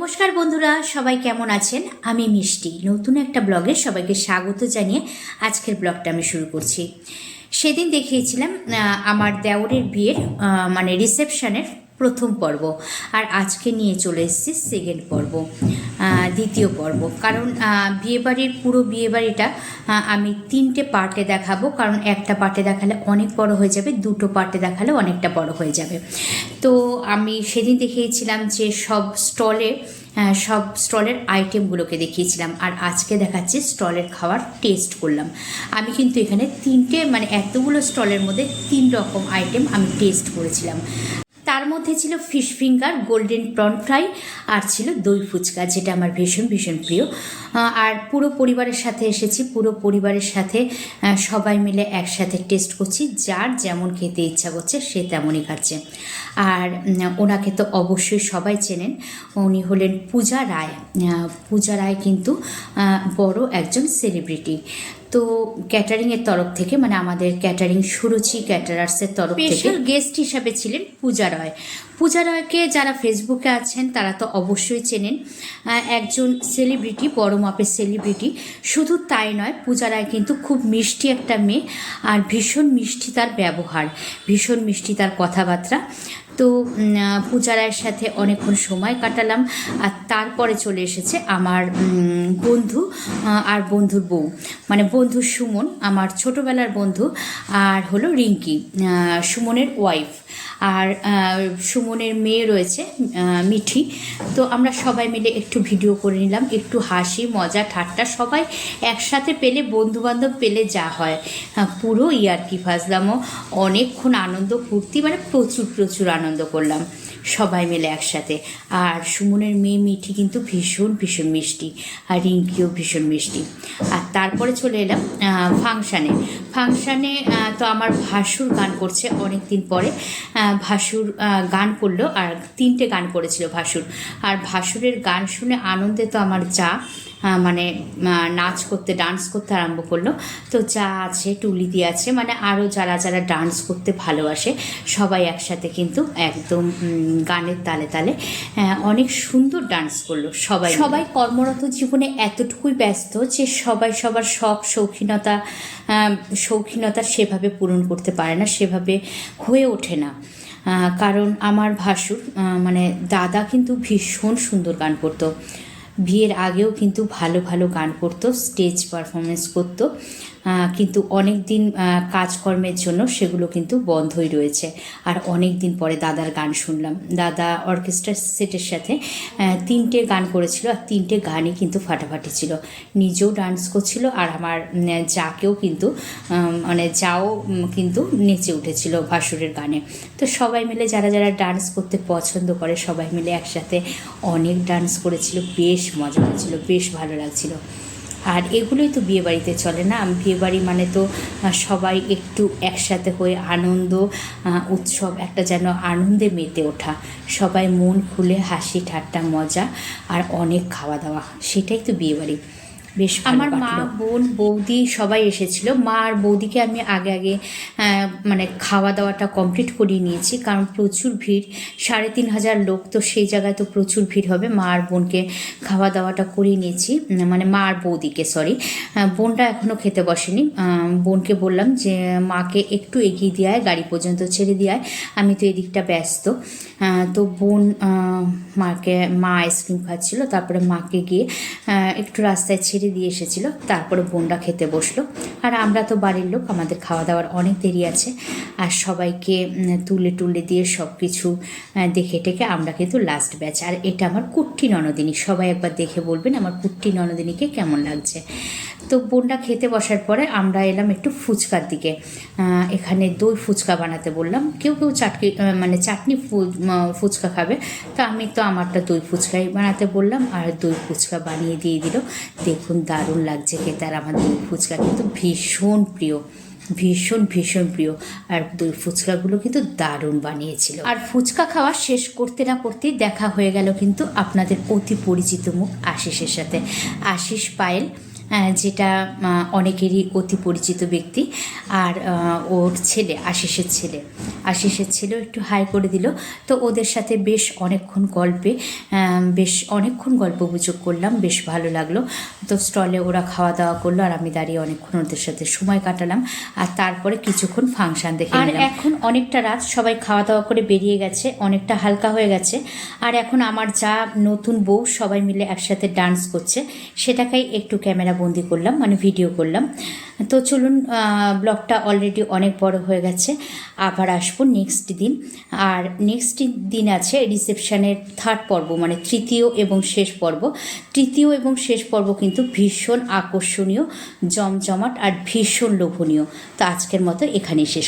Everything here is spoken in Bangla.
নমস্কার বন্ধুরা, সবাই কেমন আছেন? আমি মিষ্টি। নতুন একটা ব্লগে সবাইকে স্বাগত জানিয়ে আজকের ব্লগটা আমি শুরু করছি। সেদিন দেখিয়েছিলাম আমার দেওরের বিয়ের মানে রিসেপশনের প্রথম পর্ব। আর আজকে নিয়ে চলে এসেছি সেকেন্ড পর্ব। দ্বিতীয় পর্ব। কারণ বিয়েবাড়ির পুরো বিয়েবাড়িটা আমি তিনটে পার্টে দেখাবো। কারণ একটা পার্টে দেখালে অনেক বড় হয়ে যাবে, দুটো পার্টে দেখালে অনেকটা বড় হয়ে যাবে। তো আমি সেদিন দেখিয়েছিলাম যে সব স্টলে সব স্টলের আইটেমগুলোকে দেখিয়েছিলাম। আর আজকে দেখাচ্ছি স্টলের খাওয়ার টেস্ট করলাম। আমি কিন্তু এখানে তিনটে মানে এতগুলো স্টলের মধ্যে তিন রকম আইটেম আমি টেস্ট করেছিলাম। মধ্যে ছিল fish finger, golden prawn fry আর ছিল দই ফুচকা, যেটা আমার ভীষণ ভীষণ প্রিয়। আর পুরো পরিবারের সাথে এসেছি, পুরো পরিবারের সাথে সবাই মিলে একসাথে টেস্ট করছি, যার যেমন খেতে ইচ্ছা করছে, সে তেমনই খাচ্ছে। আর ওনাকে তো অবশ্যই সবাই চেনেন, উনি হলেন পূজা রায়। পূজা রায় কিন্তু বড় একজন সেলিব্রিটি তো ক্যাটারিংয়ের তরফ থেকে মানে আমাদের ক্যাটারিং সুরুচি ক্যাটারার্সের তরফ থেকে গেস্ট হিসাবে ছিলেন পূজা রয়। পূজা রয়কে যারা ফেসবুকে আছেন তারা তো অবশ্যই চেনেন একজন সেলিব্রিটি বড় মাপের সেলিব্রিটি শুধু তাই নয় পূজা রায় কিন্তু খুব মিষ্টি একটা মেয়ে আর ভীষণ মিষ্টি তার ব্যবহার ভীষণ মিষ্টি তার কথাবার্তা। তো উম, আহ, পূজা রায়ের সাথে অনেকক্ষণ সময় কাটালাম আর তারপরে চলে এসেছে আমার বন্ধু আর বন্ধুর বউ। মানে বন্ধু সুমন আমার ছোটোবেলার বন্ধু আর হলো রিঙ্কি সুমনের ওয়াইফ আর আহ, সুমনের মেয়ে রয়েছে মিঠি। তো আমরা সবাই মিলে একটু ভিডিও করে নিলাম একটু হাসি মজা ঠাট্টা সবাই একসাথে পেলে বন্ধুবান্ধব পেলে যা হয়। আহ, পুরো ইয়ার্কি ফাজলামও অনেকক্ষণ আনন্দ ফুর্তি মানে প্রচুর প্রচুর আনন্দ করলাম। সবাই মিলে একসাথে। আর সুমনের মেয়ে মিঠি কিন্তু ভীষণ ভীষণ মিষ্টি। আর রিঙ্কিও ভীষণ মিষ্টি। আর তারপরে চলে এলাম ফাংশানে। ফাংশানে তো আমার ভাসুর গান করছে অনেক দিন পরে ভাসুর গান করল আর তিনটে গান করেছিল ভাসুর। আর ভাসুরের গান শুনে আনন্দে তো আমার যা। মানে নাচ করতে ডান্স করতে আরম্ভ করল। তো যা আছে টুলিদি আছে। মানে আরও যারা যারা ডান্স করতে ভালোবাসে, সবাই একসাথে কিন্তু একদম গানের তালে তালে অনেক সুন্দর ডান্স করল সবাই সবাই কর্মরত জীবনে এতটুকুই ব্যস্ত যে সবাই সবার শখ, শৌখিনতা শৌখিনতা সেভাবে পূরণ করতে পারে না, সেভাবে হয়ে ওঠে না। কারণ আমার ভাসুর মানে দাদা কিন্তু ভীষণ সুন্দর গান করতো। বিয়ের আগেও কিন্তু ভালো ভালো গান করতো স্টেজ পারফরমেন্স করতো কিন্তু অনেক দিন কাজকর্মের জন্য সেগুলো কিন্তু বন্ধই রয়েছে। আর অনেক দিন পরে দাদার গান শুনলাম। দাদা অর্কেস্ট্রা সেটের সাথে তিনটে গান করেছিল আর তিনটে গানই কিন্তু ফাটাফাটি ছিল। নিজেও ডান্স করছিল আর আমার যাকেও কিন্তু মানে যাও কিন্তু নেচে উঠেছিল ভাসুরের গানে। তো সবাই মিলে যারা যারা ডান্স করতে পছন্দ করে সবাই মিলে একসাথে অনেক ডান্স করেছিল, বেশ মজা হয়েছিল, বেশ ভালো লাগছিল। আর এগুলোই তো বিয়েবাড়িতে চলে না? বিয়েবাড়ি মানে তো সবাই একটু একসাথে হয়ে আনন্দ উৎসব, একটা যেন আনন্দে মেতে ওঠা। সবাই মন খুলে হাসি, ঠাট্টা, মজা আর অনেক খাওয়া দাওয়া। সেটাই তো বিয়েবাড়ি। বেশ আমার মা বোন বৌদি সবাই এসেছিল। মা আর বৌদিকে আমি আগে আগে মানে খাওয়া দাওয়াটা কমপ্লিট করিয়ে নিয়েছি। কারণ প্রচুর ভিড় সাড়ে তিন হাজার লোক তো সেই জায়গায় তো প্রচুর ভিড় হবে। মা আর বোনকে খাওয়া দাওয়াটা করিয়ে নিয়েছি। মানে মা আর বৌদিকে সরি বোনটা এখনও খেতে বসেনি। বোনকে বললাম যে মাকে একটু এগিয়ে দেওয়ায় গাড়ি পর্যন্ত ছেড়ে দেওয়ায় আমি তো এদিকটা ব্যস্ত। তো বোন মাকে মা আইসক্রিম খাচ্ছিল। তারপরে মাকে গিয়ে একটু রাস্তায় ছেড়ে দিয়ে এসেছিল, তারপরে বোনরা খেতে বসল। আর আমরা তো বাড়ির লোক, আমাদের খাওয়া দাওয়ার অনেক দেরি আছে। আর সবাইকে তুলে টুলে দিয়ে সব কিছু দেখে টেকে আমরা কিন্তু লাস্ট ব্যাচ আর এটা আমার কুট্টি ননদিনী, সবাই একবার দেখে বলবেন আমার কুট্টি ননদিনীকে কেমন লাগছে। তো বোনটা খেতে বসার পরে আমরা এলাম একটু ফুচকার দিকে। এখানে দই ফুচকা বানাতে বললাম। কেউ কেউ চাটকি মানে চাটনি ফুচকা খাবে। তো আমি তো আমারটা দই ফুচকাই বানাতে বললাম আর দই ফুচকা বানিয়ে দিয়ে দিল। দেখুন দারুণ লাগছে খেতে আর আমার দই ফুচকা কিন্তু ভীষণ প্রিয়। ভীষণ ভীষণ প্রিয়। আর দই ফুচকাগুলো কিন্তু দারুণ বানিয়েছিল। আর ফুচকা খাওয়া শেষ করতে না করতেই দেখা হয়ে গেল কিন্তু আপনাদের অতি পরিচিত মুখ আশিসের সাথে। আশিস পায়েল যেটা অনেকেরই অতি পরিচিত ব্যক্তি। আর ওর ছেলে আশিসের ছেলে। আশিসের ছেলেও একটু হাই করে দিল। তো ওদের সাথে বেশ অনেকক্ষণ গল্পে বেশ অনেকক্ষণ গল্প গুজব করলাম বেশ ভালো লাগল। তো স্টলে ওরা খাওয়া দাওয়া করল আর আমি দাঁড়িয়ে অনেকক্ষণ ওদের সাথে সময় কাটালাম। আর তারপরে কিছুক্ষণ ফাংশন দেখে আর এখন অনেকটা রাত সবাই খাওয়া দাওয়া করে বেরিয়ে গেছে অনেকটা হালকা হয়ে গেছে। আর এখন আমার যা নতুন বউ সবাই মিলে একসাথে ডান্স করছে। সেটাকেই একটু ক্যামেরা বন্দি করলাম মানে ভিডিও করলাম। তো চলুন ব্লগটা অলরেডি অনেক বড় হয়ে গেছে। আবার আসব নেক্সট দিন। আর নেক্সট দিন আছে রিসেপশানের থার্ড পর্ব মানে তৃতীয় এবং শেষ পর্ব। তৃতীয় এবং শেষ পর্ব কিন্তু ভীষণ আকর্ষণীয়, জমজমাট আর ভীষণ লোভনীয়। তো আজকের মতো এখানেই শেষ